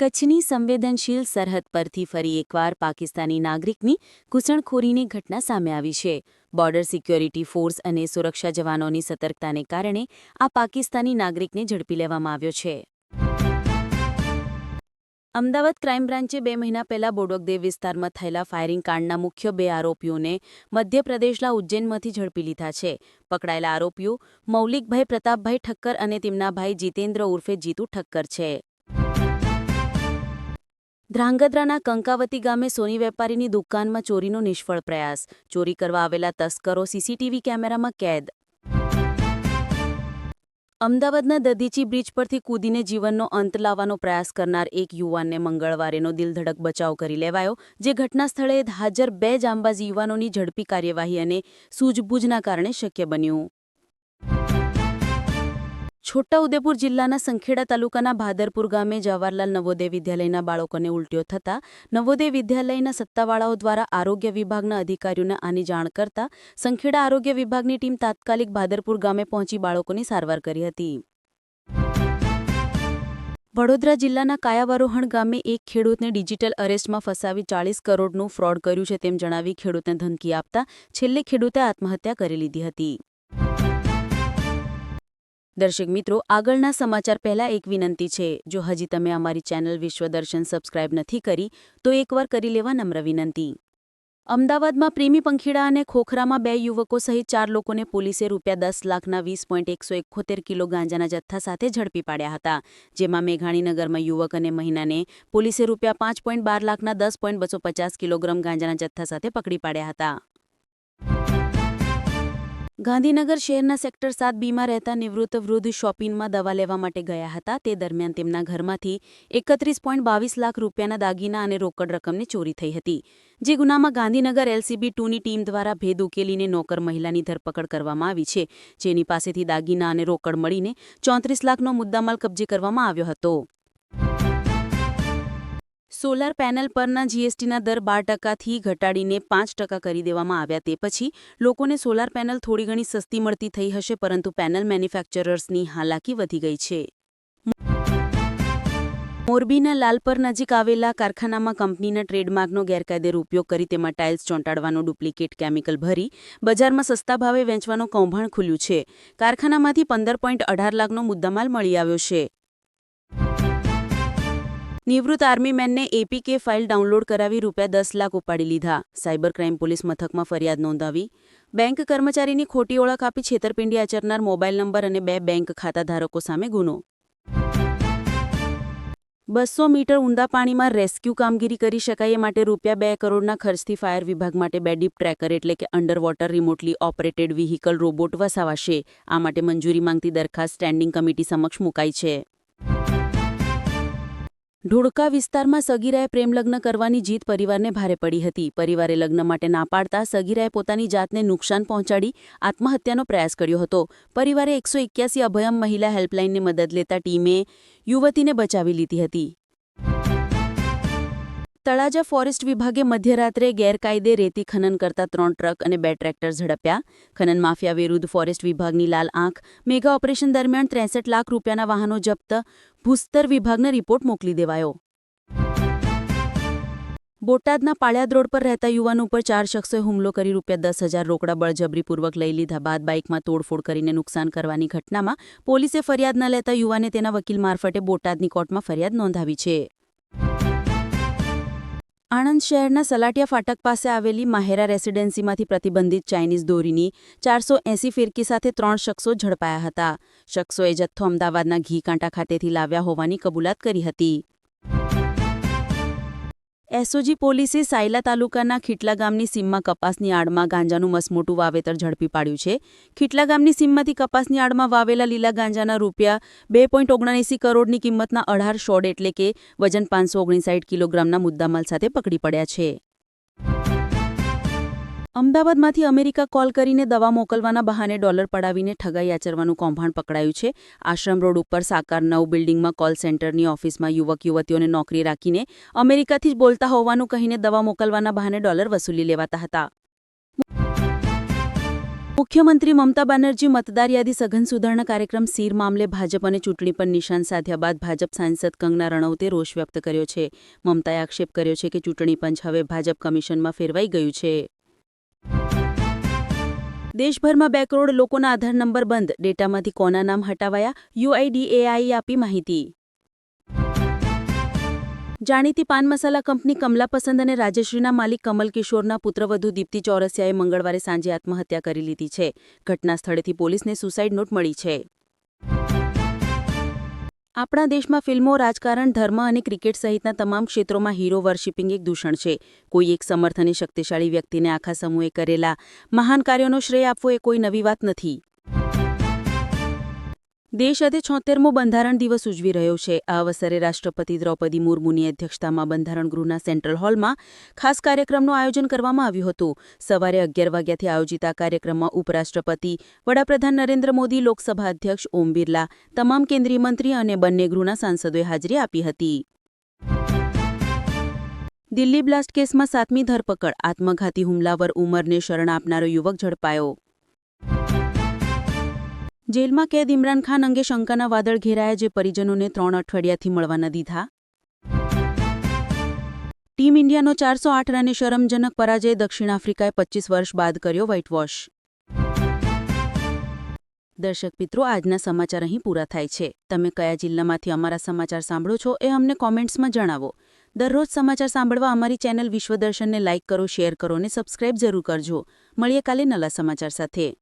કચ્છની સંવેદનશીલ સરહદ પરથી ફરી એકવાર પાકિસ્તાની નાગરિકની ઘૂસણખોરીની ઘટના સામે આવી છે. બોર્ડર સિક્યોરિટી ફોર્સ અને સુરક્ષા જવાનોની સતર્કતાને કારણે આ પાકિસ્તાની નાગરિકને ઝડપી લેવામાં આવ્યો છે. અમદાવાદ ક્રાઇમ બ્રાન્ચે બે મહિના પહેલા બોડોકદેવ વિસ્તારમાં થયેલા ફાયરિંગ કાંડના મુખ્ય બે આરોપીઓને મધ્યપ્રદેશના ઉજ્જૈનમાંથી ઝડપી લીધા છે. પકડાયેલા આરોપીઓ મૌલિકભાઈ પ્રતાપભાઈ ઠક્કર અને તેમના ભાઈ જીતેન્દ્ર ઉર્ફે જીતુ ઠક્કર છે. ધ્રાંગધ્રાના કંકાવતી ગામે સોની વેપારીની દુકાનમાં ચોરીનો નિષ્ફળ પ્રયાસ. ચોરી કરવા આવેલા તસ્કરો સીસીટીવી કેમેરામાં કેદ. અમદાવાદના દધીચી બ્રિજ પરથી કૂદીને જીવનનો અંત લાવવાનો પ્રયાસ કરનાર એક યુવાનને મંગળવારેનો દિલધડક બચાવ કરી લેવાયો, જે ઘટના સ્થળે હાજર બે જાંબાઝ યુવાનોની ઝડપી કાર્યવાહી અને સૂઝબૂઝના કારણે શક્ય બન્યું. છોટાઉદેપુર જિલ્લાના સંખેડા તાલુકાના ભાદરપુર ગામે જવાહરલાલ નવોદય વિદ્યાલયના બાળકોને ઉલટીઓ થતા નવોદય વિદ્યાલયના સત્તાવાળાઓ દ્વારા આરોગ્ય વિભાગના અધિકારીઓને આની જાણ કરતા સંખેડા આરોગ્ય વિભાગની ટીમ તાત્કાલિક ભાદરપુર ગામે પહોંચી બાળકોની સારવાર કરી હતી. વડોદરા જિલ્લાના કાયાવરોહણ ગામે એક ખેડૂતને ડિજિટલ અરેસ્ટમાં ફસાવી ચાળીસ કરોડનું ફ્રોડ કર્યું છે તેમ જણાવી ખેડૂતને ધમકી આપતા છેલ્લે ખેડૂતે આત્મહત્યા કરી લીધી હતી. દર્શક મિત્રો, આગળના સમાચાર પહેલા એક વિનંતી છે. જો હજી તમે અમારી ચેનલ વિશ્વદર્શન સબસ્ક્રાઇબ નથી કરી, તો એકવાર કરી લેવા નમ્ર વિનંતી. અમદાવાદમાં પ્રેમી પંખીડા અને ખોખરામાં બે યુવકો સહિત ચાર લોકોને પોલીસે રૂપિયા દસ લાખના વીસ પોઈન્ટ એકસો એકોતેર કિલો ગાંજાના જથ્થા સાથે ઝડપી પાડ્યા હતા. જેમાં મેઘાણીનગરમાં યુવક અને મહિનાને પોલીસે રૂપિયા પાંચ પોઈન્ટ બાર લાખના દસ પોઈન્ટ બસો પચાસ કિલોગ્રામ ગાંજાના જથ્થા સાથે પકડી પાડ્યા હતા. ગાંધીનગર શહેરના સેક્ટર સાત બીમાં રહેતા નિવૃત્ત વૃદ્ધ શોપિંગમાં દવા લેવા માટે ગયા હતા. તે દરમિયાન તેમના ઘરમાંથી એકત્રીસ બાવીસ લાખ રૂપિયાના દાગીના અને રોકડ રકમની ચોરી થઈ હતી, જે ગુનામાં ગાંધીનગર એલસીબી ટુની ટીમ દ્વારા ભેદ ઉકેલીને નોકર મહિલાની ધરપકડ કરવામાં આવી છે, જેની પાસેથી દાગીના અને રોકડ મળીને ચોત્રીસ લાખનો મુદ્દામાલ કબજે કરવામાં આવ્યો હતો. સોલાર પેનલ પરના જીએસટીના દર બાર ટકાથી ઘટાડીને પાંચ ટકા કરી દેવામાં આવ્યા તે પછી લોકોને સોલાર પેનલ થોડી ઘણી સસ્તી મળતી થઈ હશે, પરંતુ પેનલ મેન્યુફેક્ચરર્સની હાલાકી વધી ગઈ છે. મોરબીના લાલપર નજીક આવેલા કારખાનામાં કંપનીના ટ્રેડમાર્કનો ગેરકાયદેર ઉપયોગ કરી તેમાં ટાઇલ્સ ચોંટાડવાનું ડુપ્લિકેટ કેમિકલ ભરી બજારમાં સસ્તા ભાવે વેચવાનું કૌભાંડ ખુલ્યું છે. કારખાનામાંથી પંદર પોઈન્ટ અઢાર લાખનો મુદ્દામાલ મળી આવ્યો છે. નિવૃત્ત આર્મીમેનને એપીકે ફાઇલ ડાઉનલોડ કરાવી રૂપિયા દસ લાખ ઉપાડી લીધા. સાયબર ક્રાઇમ પોલીસ મથકમાં ફરિયાદ નોંધાવી. બેંક કર્મચારીની ખોટી ઓળખ આપી છેતરપિંડી આચરનાર મોબાઈલ નંબર અને બે બેંક ખાતાધારકો સામે ગુનો. બસો મીટર ઊંડા પાણીમાં રેસ્ક્યુ કામગીરી કરી શકાય એ માટે રૂપિયા બે કરોડના ખર્ચથી ફાયર વિભાગ માટે બે ડીપ ટ્રેકર એટલે કે underwater remotely operated vehicle robot વસાવાશે. આ માટે મંજૂરી માંગતી દરખાસ્ત સ્ટેન્ડિંગ કમિટી સમક્ષ મુકાઈ છે. ઢોળકા વિસ્તારમાં સગીરાએ પ્રેમલગ્ન કરવાની જીત પરિવારને ભારે પડી હતી. પરિવારે લગ્ન માટે ના પાડતા સગીરાએ પોતાની જાતને નુકસાન પહોંચાડી આત્મહત્યાનો પ્રયાસ કર્યો હતો. પરિવારે એકસો એક્યાસી અભયમ મહિલા હેલ્પલાઇનની મદદ લેતા ટીમે યુવતીને બચાવી લીધી હતી. તળાજા ફોરેસ્ટ વિભાગે મધ્યરાત્રે ગેરકાયદે રેતી ખનન કરતા ત્રણ ટ્રક અને બે ટ્રેક્ટર ઝડપ્યા. ખનન માફિયા વિરુદ્ધ ફોરેસ્ટ વિભાગની લાલ આંખ. મેગા ઓપરેશન દરમિયાન ત્રેસઠ લાખ રૂપિયાના વાહનો જપ્ત. ભૂસ્તર વિભાગને રિપોર્ટ મોકલી દેવાયો. બોટાદના પાળિયાદ રોડ પર રહેતા યુવાન ઉપર ચાર શખ્સોએ હુમલો કરી રૂપિયા દસ હજાર રોકડા બળજબરીપૂર્વક લઈ લીધા બાદ બાઇકમાં તોડફોડ કરીને નુકસાન કરવાની ઘટનામાં પોલીસે ફરિયાદ ન લેતા યુવાને તેના વકીલ મારફતે બોટાદની કોર્ટમાં ફરિયાદ નોંધાવી છે. આણંદ શહેરના સલાટિયા ફાટક પાસે આવેલી માહેરા રેસિડેન્સીમાંથી પ્રતિબંધિત ચાઇનીઝ દોરીની ચારસો એંસી ફિરકી સાથે ત્રણ શખ્સો ઝડપાયા હતા. શખ્સોએ જથ્થો અમદાવાદના ઘી કાંટા ખાતેથી લાવ્યા હોવાની કબૂલાત કરી હતી. એસઓજી પોલીસે સાયલા તાલુકાના ખીટલા ગામની સીમમાં કપાસની આડમાં ગાંજાનું મસમોટું વાવેતર ઝડપી પાડ્યું છે. ખીટલા ગામની સીમમાંથી કપાસની આડમાં વાવેલા લીલા ગાંજાના રૂપિયા બે પોઈન્ટ ઓગણએંસી કરોડની કિંમતના અઢાર શોડ એટલે કે વજન પાંચસો ઓગણીસાઠ કિલોગ્રામના મુદ્દામાલ સાથે પકડી પડ્યા છે. અમદાવાદમાંથી અમેરિકા કોલ કરીને દવા મોકલવાના બહાને ડોલર પડાવીને ઠગાઈ આચરવાનું કૌભાંડ પકડાયું છે. આશ્રમ રોડ ઉપર સાકાર નવ બિલ્ડિંગમાં કોલ સેન્ટરની ઓફિસમાં યુવક, યુવતીઓને નોકરી રાખીને અમેરિકાથી જ બોલતા હોવાનું કહીને દવા મોકલવાના બહાને ડોલર વસૂલી લેવાતા હતા. મુખ્યમંત્રી મમતા બેનર્જી મતદાર યાદી સઘન સુધારણા કાર્યક્રમ સીર મામલે ભાજપ અને ચૂંટણી પર નિશાન સાધ્યા બાદ ભાજપ સાંસદ કંગના રણૌતે રોષ વ્યક્ત કર્યો છે. મમતાએ આક્ષેપ કર્યો છે કે ચૂંટણી પંચ હવે ભાજપ કમિશનમાં ફેરવાઈ ગયું છે. દેશભરમાં બે કરોડ લોકોના આધાર નંબર બંધ. ડેટામાંથી કોના નામ હટાવાયા? યુઆઈડીએઆઈએ આપી માહિતી. જાણીતી પાન મસાલા કંપની કમલા પસંદ અને રાજશ્રીના માલિક કમલ કિશોરના પુત્રવધુ દીપ્તિ ચોરસિયાએ મંગળવારે સાંજે આત્મહત્યા કરી લીધી છે. ઘટના સ્થળેથી પોલીસને સુસાઇડ નોટ મળી છે. આપણા દેશમાં ફિલ્મો, રાજકારણ, ધર્મ અને ક્રિકેટ સહિતના તમામ ક્ષેત્રોમાં હીરો વર્શિપિંગ એક દૂષણ છે. કોઈ એક સમર્થ અને શક્તિશાળી વ્યક્તિને આખા સમૂહે કરેલા મહાન કાર્યોનો શ્રેય આપવો એ કોઈ નવી વાત નથી. દેશ આજે છોતેરમો બંધારણ દિવસ ઉજવી રહ્યો છે. આ અવસરે રાષ્ટ્રપતિ દ્રૌપદી મુર્મુની અધ્યક્ષતામાં બંધારણ ગૃહના સેન્ટ્રલ હોલમાં ખાસ કાર્યક્રમનું આયોજન કરવામાં આવ્યું હતું. સવારે અગિયાર વાગ્યાથી આયોજિત આ કાર્યક્રમમાં ઉપરાષ્ટ્રપતિ, વડાપ્રધાન નરેન્દ્ર મોદી, લોકસભા અધ્યક્ષ ઓમ બિરલા, તમામ કેન્દ્રીય મંત્રી અને બંને ગૃહના સાંસદોએ હાજરી આપી હતી. દિલ્હી બ્લાસ્ટ કેસમાં સાતમી ધરપકડ, આત્મઘાતી હુમલાવર ઉમરને શરણ આપનારો યુવક ઝડપાયો. જેલમાં કેદ ઇમરાન ખાન અંગે શંકાના વાદળ ઘેરાયા જે પરિજનોને ત્રણ અઠવાડિયાથી મળવા ન દીધા. ટીમ ઇન્ડિયાનો ચારસો આઠ રને શરમજનક પરાજય દક્ષિણ આફ્રિકાએ પચીસ વર્ષ બાદ કર્યો વ્હાઇટ વોશ દર્શક મિત્રો, આજના સમાચાર અહીં પૂરા થાય છે. તમે કયા જિલ્લામાંથી અમારા સમાચાર સાંભળો છો એ અમને કોમેન્ટ્સમાં જણાવો. દરરોજ સમાચાર સાંભળવા અમારી ચેનલ વિશ્વદર્શનને લાઇક કરો, શેર કરો અને સબસ્ક્રાઇબ જરૂર કરજો. મળીએ કાલે નલા સમાચાર સાથે.